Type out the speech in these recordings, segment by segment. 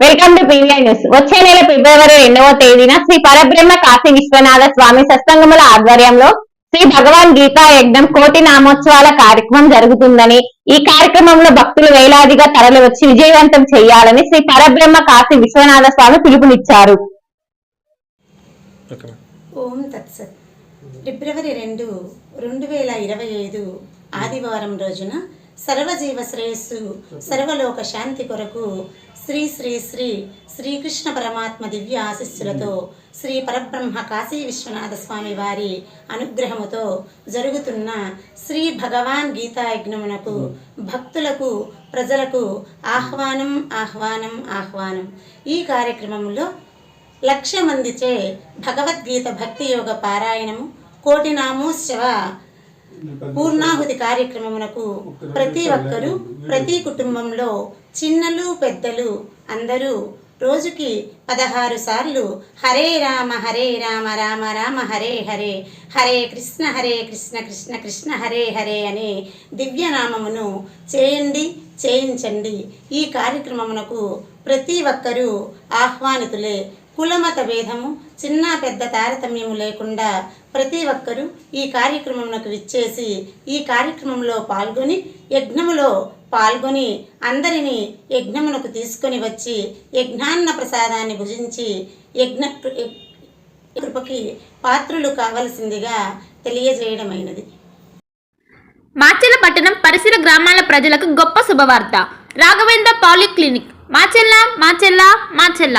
Welcome to PVI news వచ్చే నెల ఫిబ్రవరి రెండవ తేదీన శ్రీ పరబ్రహ్మ కాశీ విశ్వనాథ స్వామి సత్సంగముల ఆధ్వర్యంలో శ్రీ భగవాన్ గీతా యజ్ఞం కోటి నామోత్సవాల కార్యక్రమం జరుగుతుందని ఈ కార్యక్రమంలో భక్తులు వేలాదిగా తరలి వచ్చి విజయవంతం చేయాలని శ్రీ పరబ్రహ్మ కాశీ విశ్వనాథ స్వామి పిలుపునిచ్చారు. ఓం తత్సత్ ఫిబ్రవరి రెండు రెండు వేల ఇరవై ఐదు ఆదివారం రోజున సర్వజీవ శ్రేయస్సు సర్వలోక శాంతి కొరకు శ్రీ శ్రీ శ్రీ శ్రీకృష్ణ పరమాత్మ దివ్య ఆశిస్సులతో శ్రీ పరబ్రహ్మ కాశీ విశ్వనాథ స్వామి వారి అనుగ్రహముతో జరుగుతున్న శ్రీ భగవాన్ గీతాయజ్ఞమునకు భక్తులకు ప్రజలకు ఆహ్వానం ఆహ్వానం ఆహ్వానం. ఈ కార్యక్రమంలో లక్ష మందిచే భగవద్గీత భక్తి యోగ పారాయణము కోటి నామోత్సవ పూర్ణాహుతి కార్యక్రమమునకు ప్రతి ఒక్కరూ ప్రతి కుటుంబంలో చిన్నలు పెద్దలు అందరూ రోజుకి పదహారు సార్లు హరే రామ హరే రామ రామ రామ హరే హరే హరే కృష్ణ హరే కృష్ణ కృష్ణ కృష్ణ హరే హరే అనే దివ్యనామమును చేయండి చేయించండి. ఈ కార్యక్రమమునకు ప్రతి ఒక్కరూ ఆహ్వానితులే. కులమత భేదము చిన్న పెద్ద తారతమ్యము లేకుండా ప్రతి ఒక్కరూ ఈ కార్యక్రమమునకు విచ్చేసి ఈ కార్యక్రమంలో పాల్గొని యజ్ఞములో పాల్గొని అందరినీ యజ్ఞమునకు తీసుకొని వచ్చి యజ్ఞాన్న ప్రసాదాన్ని భుజించి యజ్ఞ కృపకి పాత్రులు కావలసిందిగా తెలియజేయడమైనది. మాచెల పట్టణం పరిసర గ్రామాల ప్రజలకు గొప్ప శుభవార్త. రాఘవేంద్ర పాలిక్లినిక్. మాచెల్ల మాచెల్ల మాచెల్ల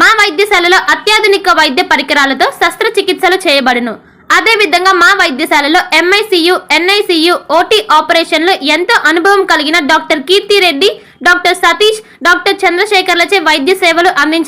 మా వైద్యశాలలో అత్యాధునిక వైద్య పరికరాలతో శస్త్రచికిత్సలు చేయబడును. అదేవిధంగా మా వైద్యశాలలో ఎంఐసియు ఎన్ఐసియు ఓటీ ఆపరేషన్లు ఎంతో అనుభవం కలిగిన doctor Keerthi Reddy doctor Satish doctor చంద్రశేఖర్లచే వైద్య సేవలు అందించారు